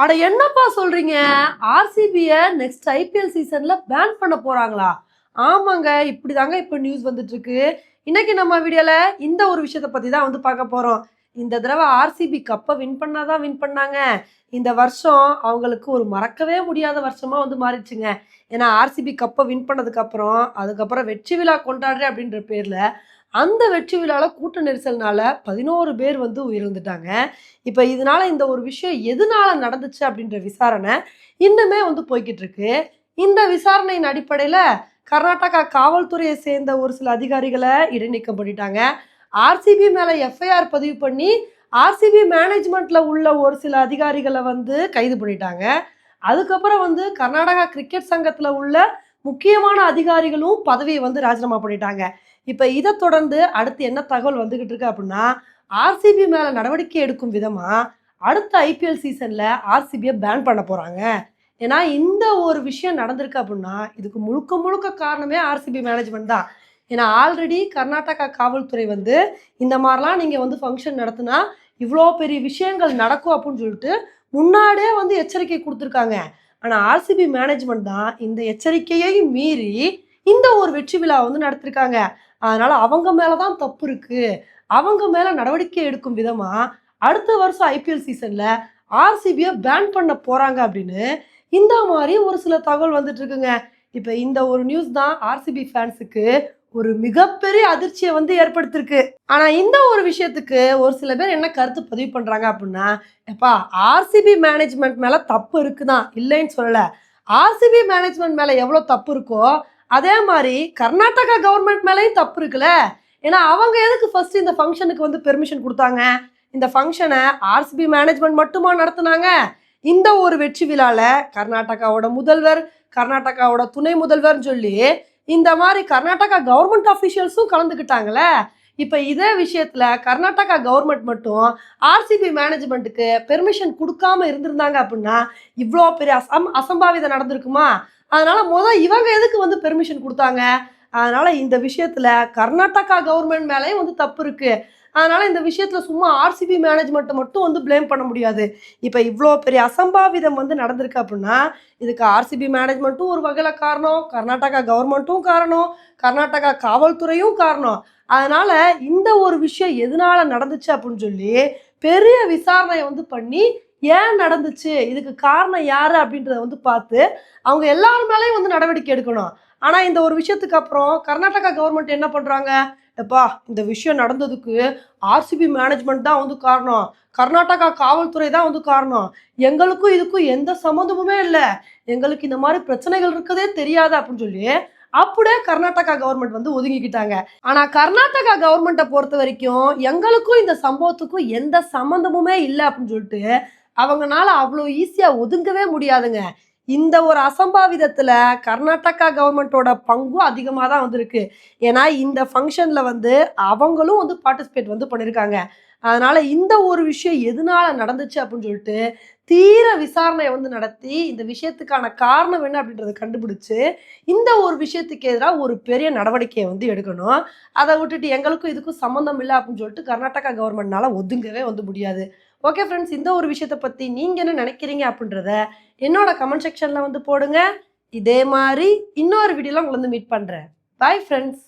அட என்னப்பா சொல்றீங்க? ஆர்சிபிய நெக்ஸ்ட் ஐபிஎல் சீசன்ல பேன் பண்ண போறாங்களா? ஆமாங்க இப்படிதாங்க இப்போ நியூஸ் வந்துட்டு இருக்கு இன்னைக்கு நம்ம வீடியோல இந்த ஒரு விஷயத்த பத்தி தான் வந்து பார்க்க போறோம். இந்த தடவை ஆர்சிபி கப்பை வின் பண்ணாதான் வின் பண்ணாங்க. இந்த வருஷம் அவங்களுக்கு ஒரு மறக்கவே முடியாத வருஷமா வந்து மாறிடுச்சுங்க. ஏன்னா ஆர்சிபி கப்பை வின் பண்ணதுக்கு அப்புறம் அதுக்கப்புறம் வெற்றி விழா கொண்டாடுறேன் அப்படின்ற பேர்ல அந்த வெற்றி விழாவில் கூட்ட நெரிசல்னால பதினோரு பேர் வந்து உயிரிழந்துட்டாங்க. இப்போ இதனால இந்த ஒரு விஷயம் எதனால நடந்துச்சு அப்படின்ற விசாரணை இன்னுமே வந்து போய்கிட்டு இருக்கு இந்த விசாரணையின் அடிப்படையில் கர்நாடகா காவல்துறையை சேர்ந்த ஒரு சில அதிகாரிகளை இடைநீக்கம் பண்ணிட்டாங்க. ஆர்சிபி மேலே எஃப்ஐஆர் பதிவு பண்ணி ஆர்சிபி மேனேஜ்மெண்ட்டில் உள்ள ஒரு சில அதிகாரிகளை வந்து கைது பண்ணிட்டாங்க. அதுக்கப்புறம் வந்து கர்நாடகா கிரிக்கெட் சங்கத்தில் உள்ள முக்கியமான அதிகாரிகளும் பதவியை வந்து ராஜினாமா பண்ணிட்டாங்க. இப்போ இதை தொடர்ந்து அடுத்து என்ன தகவல் வந்துக்கிட்டு இருக்கு அப்படின்னா ஆர்சிபி மேலே நடவடிக்கை எடுக்கும் விதமாக அடுத்த ஐபிஎல் சீசனில் ஆர்சிபியை பேன் பண்ண போகிறாங்க ஏன்னா இந்த ஒரு விஷயம் நடந்திருக்கு அப்படின்னா இதுக்கு முழுக்க முழுக்க காரணமே ஆர்சிபி மேனேஜ்மெண்ட் தான். ஏன்னா ஆல்ரெடி கர்நாடகா காவல்துறை வந்து இந்த மாதிரிலாம் நீங்கள் வந்து ஃபங்க்ஷன் நடத்தினா இவ்வளோ பெரிய விஷயங்கள் நடக்கும் அப்படின்னு சொல்லிட்டு முன்னாடியே வந்து எச்சரிக்கை கொடுத்துருக்காங்க. ஆனால் ஆர்சிபி மேனேஜ்மெண்ட் தான் இந்த எச்சரிக்கையை மீறி இந்த ஒரு வெற்றி விழா வந்து நடத்திருக்காங்க. அதனால் அவங்க மேலே தான் தப்பு இருக்குது அவங்க மேலே நடவடிக்கை எடுக்கும் விதமாக அடுத்த வருஷம் ஐபிஎல் சீசனில் ஆர்சிபியை பேன் பண்ண போகிறாங்க அப்படின்னு இந்த மாதிரி ஒரு சில தகவல் வந்துட்டு இருக்குங்க. இப்போ இந்த ஒரு நியூஸ் தான் ஆர்சிபி ஃபேன்ஸுக்கு ஒரு மிகப்பெரிய அதிர்ச்சியை வந்து ஏற்படுத்திருக்கு. ஆனால் இந்த ஒரு விஷயத்துக்கு ஒரு சில பேர் என்ன கருத்து பதிவு பண்ணுறாங்க அப்படின்னா எப்பா ஆர்சிபி மேனேஜ்மெண்ட் மேலே தப்பு இருக்குதான். இல்லைன்னு சொல்லலை. ஆர்சிபி மேனேஜ்மெண்ட் மேலே எவ்வளோ தப்பு இருக்கோ அதே மாதிரி கர்நாடகா கவர்மெண்ட் மேலேயும் தப்பு இருக்குல்ல? ஏன்னா அவங்க எதுக்கு ஃபர்ஸ்ட் இந்த ஃபங்க்ஷனுக்கு வந்து பெர்மிஷன் கொடுத்தாங்க? இந்த ஃபங்க்ஷனை ஆர்சிபி மேனேஜ்மெண்ட் மட்டுமா நடத்துனாங்க? இந்த ஒரு வெற்றி விழால கர்நாடகாவோட முதல்வர் கர்நாடகாவோட துணை முதல்வர்னு சொல்லி இந்த மாதிரி கர்நாடகா கவர்மெண்ட் அஃபிஷியல்ஸும் கலந்துக்கிட்டாங்களே இப்போ இதே விஷயத்தில் கர்நாடகா கவர்மெண்ட் மட்டும் ஆர்சிபி மேனேஜ்மெண்ட்டுக்கு பெர்மிஷன் கொடுக்காம இருந்திருந்தாங்க அப்படின்னா இவ்வளோ பெரிய அசம் அசம்பாவிதம் நடந்திருக்குமா? அதனால முதல் இவங்க எதுக்கு வந்து பெர்மிஷன் கொடுத்தாங்க? அதனால இந்த விஷயத்துல கர்நாடகா கவர்மெண்ட் மேலேயும் வந்து தப்பு இருக்கு. அதனால இந்த விஷயத்துல சும்மா ஆர்சிபி மேனேஜ்மெண்ட்டை மட்டும் வந்து ப்ளேம் பண்ண முடியாது. இப்போ இவ்வளோ பெரிய அசம்பாவிதம் வந்து நடந்திருக்கு அப்படின்னா இதுக்கு ஆர்சிபி மேனேஜ்மெண்ட்டும் ஒரு வகையில் காரணம் கர்நாடகா கவர்மெண்ட்டும் காரணம் கர்நாடகா காவல்துறையும் காரணம். அதனால இந்த ஒரு விஷயம் எதனால நடந்துச்சு அப்படின்னு சொல்லி பெரிய விசாரணையை வந்து பண்ணி ஏன் நடந்துச்சு? இதுக்கு காரணம் யாரு அப்படின்றத வந்து பார்த்து அவங்க எல்லார் மேலேயும் வந்து நடவடிக்கை எடுக்கணும். ஆனால் இந்த ஒரு விஷயத்துக்கு அப்புறம் கர்நாடகா கவர்மெண்ட் என்ன பண்ணுறாங்க எப்பா இந்த விஷயம் நடந்ததுக்கு ஆர்சிபி மேனேஜ்மெண்ட் தான் வந்து காரணம். கர்நாடகா காவல்துறை தான் வந்து காரணம். எங்களுக்கும் இதுக்கும் எந்த சம்மந்தமுமே இல்லை. எங்களுக்கு இந்த மாதிரி பிரச்சனைகள் இருக்கதே தெரியாது அப்படின்னு சொல்லி அப்படியே கர்நாடகா கவர்மெண்ட் வந்து ஒதுங்கிக்கிட்டாங்க. ஆனா கர்நாடகா கவர்மெண்ட்டை பொறுத்த வரைக்கும் எங்களுக்கும் இந்த சம்பவத்துக்கும் எந்த சம்மந்தமுமே இல்லை அப்படின்னு சொல்லிட்டு அவங்கனால அவ்வளோ ஈஸியாக ஒதுங்கவே முடியாதுங்க. இந்த ஒரு அசம்பாவிதத்தில் கர்நாடகா கவர்மெண்ட்டோட பங்கும் அதிகமாக தான் வந்திருக்கு. ஏன்னா இந்த ஃபங்க்ஷனில் வந்து அவங்களும் வந்து பார்ட்டிசிபேட் வந்து பண்ணியிருக்காங்க அதனால் இந்த ஒரு விஷயம் எதனால நடந்துச்சு அப்படின்னு சொல்லிட்டு தீர விசாரணையை வந்து நடத்தி இந்த விஷயத்துக்கான காரணம் என்ன அப்படின்றத கண்டுபிடிச்சு இந்த ஒரு விஷயத்துக்கு எதிராக ஒரு பெரிய நடவடிக்கையை வந்து எடுக்கணும். அதை விட்டுட்டு எங்களுக்கும் இதுக்கும் சம்மந்தம் இல்லை அப்படின்னு சொல்லிட்டு கர்நாடகா கவர்மெண்ட்னால ஒதுங்கவே வந்து முடியாது. ஓகே ஃப்ரெண்ட்ஸ் இந்த ஒரு விஷயத்தை பற்றி நீங்கள் என்ன நினைக்கிறீங்க அப்படின்றத என்னோட கமெண்ட் செக்ஷனில் வந்து போடுங்க. இதே மாதிரி இன்னொரு வீடியோவில் உங்களை வந்து மீட் பண்ணுறேன் பாய் ஃப்ரெண்ட்ஸ்.